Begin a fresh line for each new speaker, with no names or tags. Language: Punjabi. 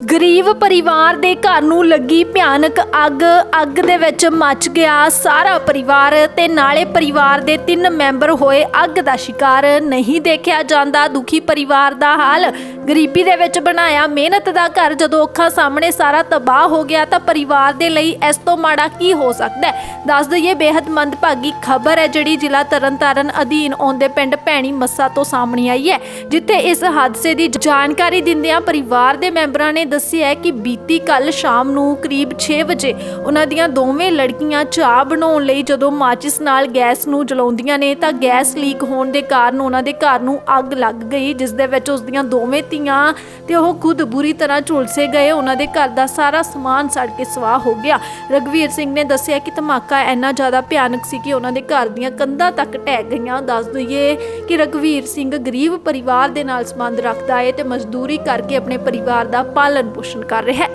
ਗਰੀਬ ਪਰਿਵਾਰ ਦੇ ਘਰ ਨੂੰ ਲੱਗੀ ਭਿਆਨਕ ਅੱਗ। ਅੱਗ ਦੇ ਵਿੱਚ ਮੱਚ ਗਿਆ ਸਾਰਾ ਪਰਿਵਾਰ ਤੇ ਨਾਲੇ ਪਰਿਵਾਰ ਦੇ ਤਿੰਨ ਮੈਂਬਰ ਹੋਏ ਅੱਗ ਦਾ ਸ਼ਿਕਾਰ। ਨਹੀਂ ਦੇਖਿਆ ਜਾਂਦਾ ਦੁਖੀ ਪਰਿਵਾਰ ਦਾ ਹਾਲ। ਗਰੀਬੀ ਦੇ ਵਿੱਚ ਬਣਾਇਆ ਮਿਹਨਤ ਦਾ ਘਰ। ਜਦੋਂ ਅੱਖਾਂ ਸਾਹਮਣੇ ਸਾਰਾ ਤਬਾਹ ਹੋ ਗਿਆ ਤਾਂ ਪਰਿਵਾਰ ਦੇ ਲਈ ਇਸ ਤੋਂ ਮਾੜਾ ਕੀ ਹੋ ਸਕਦਾ ਹੈ? ਦੱਸ ਦਈਏ ਬੇहद ਮੰਦਭਾਗੀ ਖਬਰ ਹੈ ਜਿਹੜੀ ਜ਼ਿਲ੍ਹਾ ਤਰਨਤਾਰਨ ਅਧੀਨ ਆਉਂਦੇ ਪਿੰਡ ਭੈਣੀ ਮੱਸਾ ਤੋਂ ਸਾਹਮਣੇ ਆਈ ਹੈ, ਜਿੱਥੇ ਇਸ ਹਾਦਸੇ ਦੀ ਜਾਣਕਾਰੀ ਦਿੰਦਿਆਂ ਪਰਿਵਾਰ ਦੇ ਮੈਂਬਰਾਂ ਨੇ ਦੱਸਿਆ ਕਿ ਬੀਤੀ ਕੱਲ ਸ਼ਾਮ ਨੂੰ ਕਰੀਬ 6 ਵਜੇ ਉਹਨਾਂ ਦੀਆਂ ਦੋਵੇਂ ਲੜਕੀਆਂ ਚਾਹ ਬਣਾਉਣ ਲਈ ਜਦੋਂ ਮਾਚਿਸ ਨਾਲ ਗੈਸ ਨੂੰ ਜਲਾਉਂਦੀਆਂ ਨੇ ਤਾਂ ਗੈਸ ਲੀਕ ਹੋਣ ਦੇ ਕਾਰਨ ਉਹਨਾਂ ਦੇ ਘਰ ਨੂੰ ਅੱਗ ਲੱਗ ਗਈ, ਜਿਸ ਦੇ ਵਿੱਚ ਉਸ ਦੀਆਂ ਦੋਵੇਂ ਧੀਆਂ ਤੇ ਉਹ ਖੁਦ ਬੁਰੀ ਤਰ੍ਹਾਂ ਝੁਲਸੇ ਗਏ। ਉਹਨਾਂ ਦੇ ਘਰ ਦਾ ਸਾਰਾ ਸਮਾਨ ਸੜ ਕੇ ਸਵਾਹ ਹੋ ਗਿਆ। ਰਗਵੀਰ ਸਿੰਘ ਨੇ ਦੱਸਿਆ ਕਿ ਧਮਾਕਾ ਇੰਨਾ ਜ਼ਿਆਦਾ ਭਿਆਨਕ ਸੀ ਕਿ ਉਹਨਾਂ ਦੇ ਘਰ ਦੀਆਂ ਕੰਧਾਂ ਤੱਕ ਢਹਿ ਗਈਆਂ। ਦੱਸ ਦਈਏ ਕਿ ਰਗਵੀਰ ਸਿੰਘ ਗਰੀਬ ਪਰਿਵਾਰ ਦੇ ਨਾਲ ਸੰਬੰਧ ਰੱਖਦਾ ਹੈ ਤੇ ਮਜ਼ਦੂਰੀ ਕਰਕੇ ਆਪਣੇ ਪਰਿਵਾਰ ਦਾ ਪਾਲਣ ਪੋਸ਼ਣ ਕਰ ਰਿਹਾ ਹੈ।